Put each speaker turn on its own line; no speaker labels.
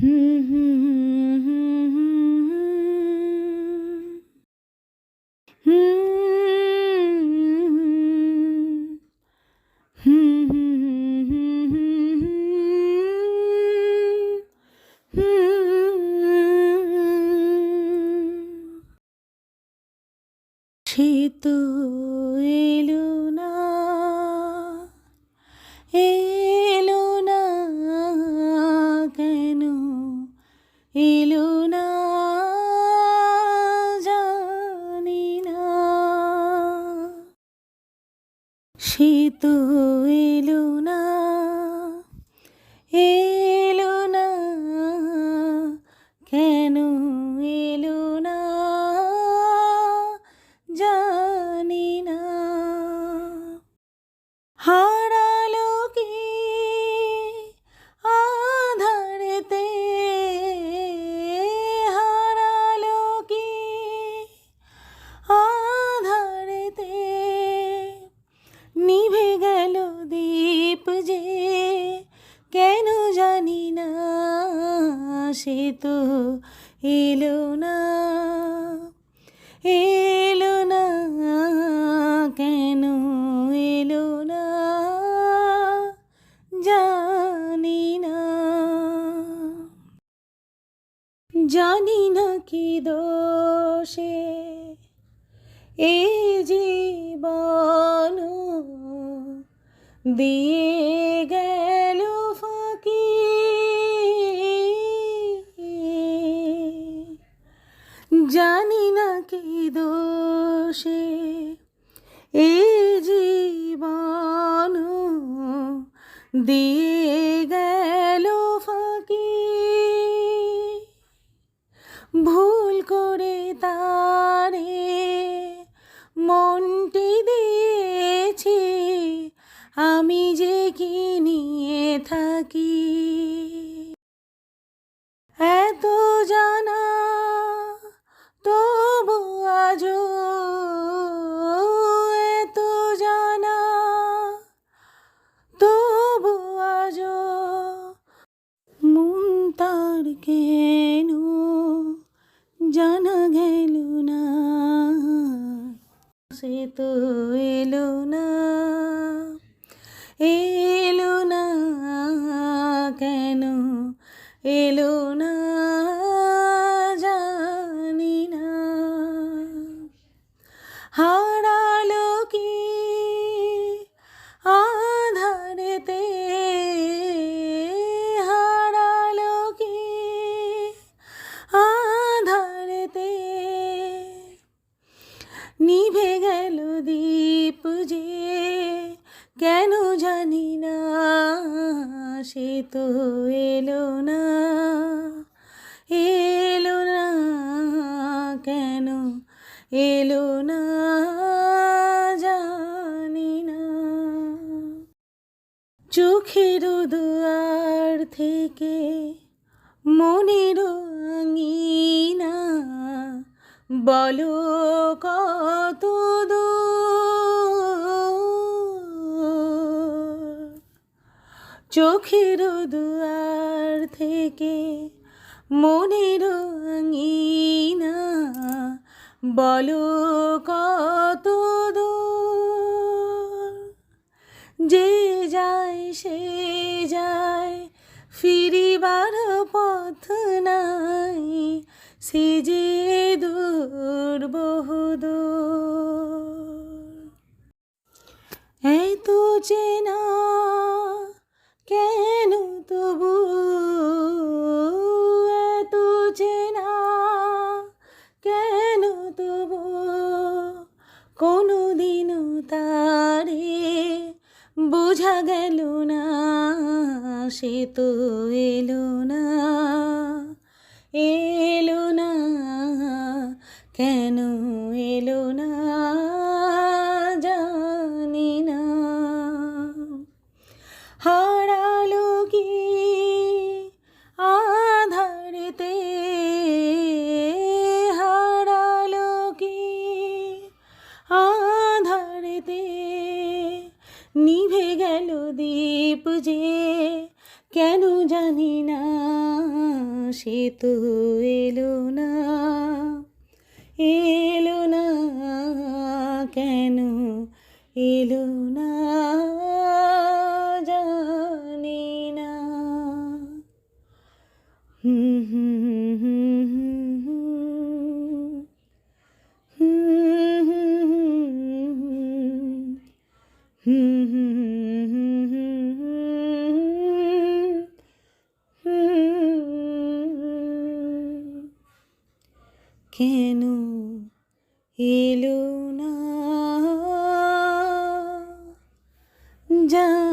সে তো এলো না সে তো এলো না এলো না, কেন এলো না, জানি না। জানি না কি দোষে এ জীবন দিয়ে জানি না কি দোষে, এ জীবন দিয়ে গেল ফাঁকি। ভুল করে তারে মনটি দিয়েছি, আমি যে কি কেন জানা গেল না? সে তো এলো না। এলো না কেন? এলো না নিভে গেল দীপ যে, কেন জানি না, সে তো এলো না। এলো না, কেন এলো না, জানি না। চোখের দুয়ার থেকে মনের আঙিনা বলো কত চোখের দুয়ার থেকে মনের আঙিনা। বলো কত যে যায় সে যায়, ফিরিবার পথ নাই। সে যে দূর বহুদূর এত চেনা, কেন তবু? এত চেনা, কেন তবু? কোনো দিনও তারে বোঝা গেল না, সে তো এলো না। না কেন এলো না জানি না। হারালো কি আধারেতে? হারালো কি আধারেতে? নিভে গেল দীপ যে কেন জানি না, সে তো এলো না। এলো না কেন? এলো না জানি না। হুম হুম। জানি না